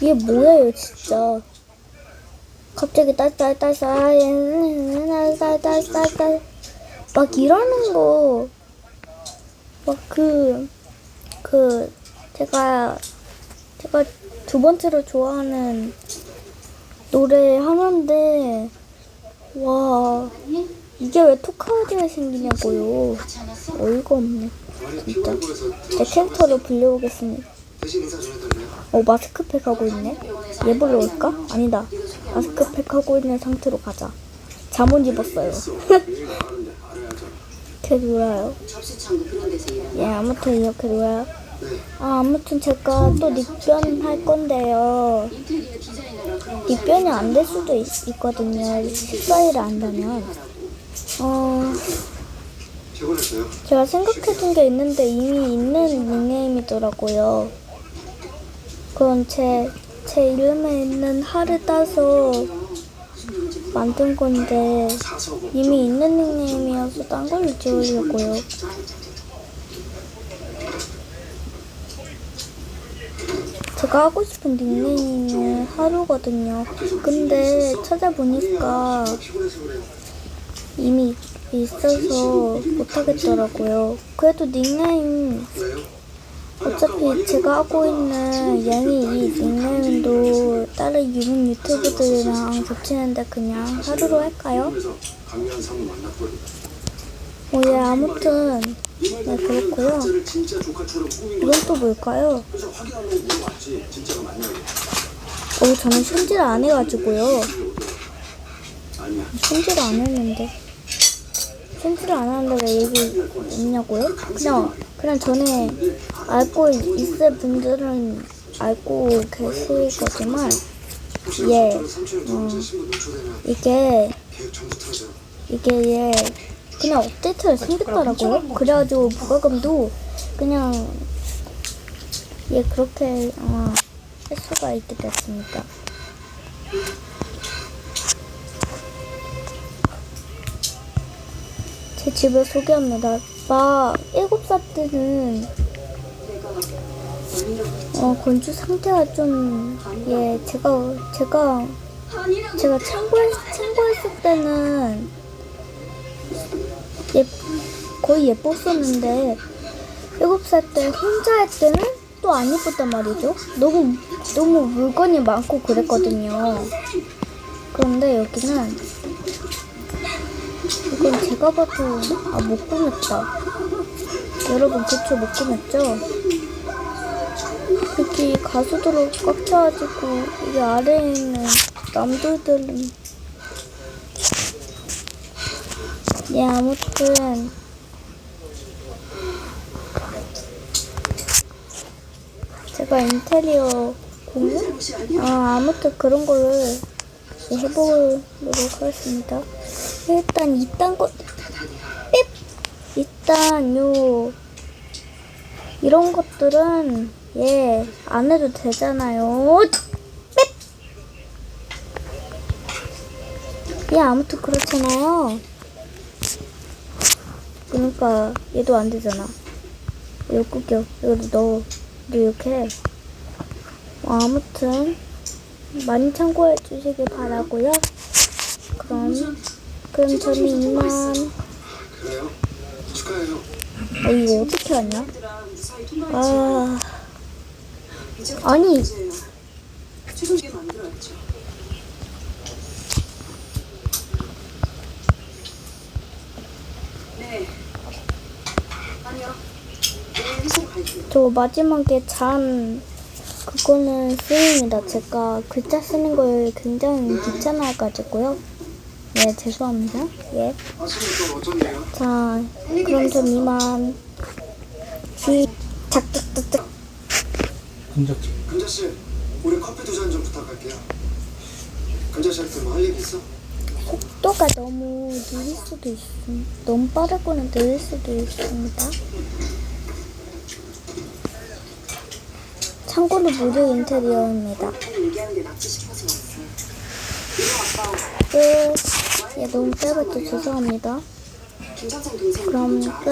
이게 뭐예요, 진짜. 갑자기 딸딸딸딸, 딸딸딸딸. 막 이러는 거. 막 그, 그, 제가, 제가 두 번째로 좋아하는 노래 하나인데, 와, 이게 왜 토카오디가 생기냐고요. 어이가 없네. 진짜. 제 캐릭터로 불려오겠습니다. 어, 마스크팩 하고 있네? 얘 불러올까? 아니다. 마스크팩 하고 있는 상태로 가자. 잠옷 입었어요. 이렇게 놀아요. 예, 아무튼 이렇게 놀아요. 아, 아무튼 제가 또 닉변 할 건데요. 닉변이 안 될 수도 있, 있거든요. 14일을 안다면. 어? 제가 생각해둔 게 있는데 이미 있는 닉네임이더라고요. 그건 제, 제 이름에 있는 하를 따서 만든 건데 이미 있는 닉네임이어서 딴 걸로 지우려고요. 제가 하고 싶은 닉네임은 하루거든요. 근데 찾아보니까. 이미 있어서 못하겠더라고요. 그래도 닉네임? 어차피 제가 하고 있는 양이 이 닉네임도 다른 유명 유튜브들이랑 겹치는데 그냥 하루로 할까요? 어, 예, 아무튼 네, 그렇고요. 이건 거또 뭘까요? 어, 저는 손질 안 해가지고요. 손질 안 했는데. 손질 안 하는데 왜 얘기 없냐고요? 그냥, 그냥 전에 알고 있을 분들은 알고 계실 거지만, 예, 노출되면 이게. 이게 예, 그냥 업데이트가 생겼더라고요. 그래가지고 부가금도 그냥, 예, 그렇게, 어, 할 수가 있게 됐습니다. 제 집을 소개합니다. 막 일곱 살 때는 어 건축 상태가 좀 예 제가 제가 제가 참고했 참고했을 때는 예 거의 예뻤었는데 일곱 살때 혼자 할 때는 또 안 예뻤단 말이죠. 너무 너무 물건이 많고 그랬거든요. 그런데 여기는 이건 제가 봐도 아 못 꾸몄다. 여러분 그쵸 못 꾸몄죠? 여기 가수들로 꽉 차가지고 이 아래에 있는 남들들은 예 아무튼 제가 인테리어 공유? 아 아무튼 그런 거를 해보도록 하겠습니다. 일단 이딴 거 삐! 일단 요 이런 것들은 예 안 해도 되잖아요. 삐! 예 아무튼 그렇잖아요. 그러니까 얘도 안 되잖아. 이거 꾹겨. 이거도 넣어. 너 이렇게 해. 어, 아무튼 많이 참고해 주시길 바라고요. 그럼 그럼 저는 이만. 어, 이거 어떻게 하냐? 아 아니 최종게 만들었죠. 네. 아니요. 저 마지막에 잔 그거는 쓰입니다. 제가 글자 쓰는 걸 굉장히 귀찮아가지고요. 네 죄송합니다. 예. 자 그럼 전 이만 시 작작작작 분석지. 금자 씨, 우리 커피 두 잔 좀 부탁할게요. 금자 씨한테 뭐 할 얘기 있어? 속도가 너무 느릴 수도 있습니다. 너무 빠르거나 느릴 수도 있습니다. 참고로 무료 인테리어입니다. 끝. 예, 너무 짧았죠. 죄송합니다. 그럼 끝.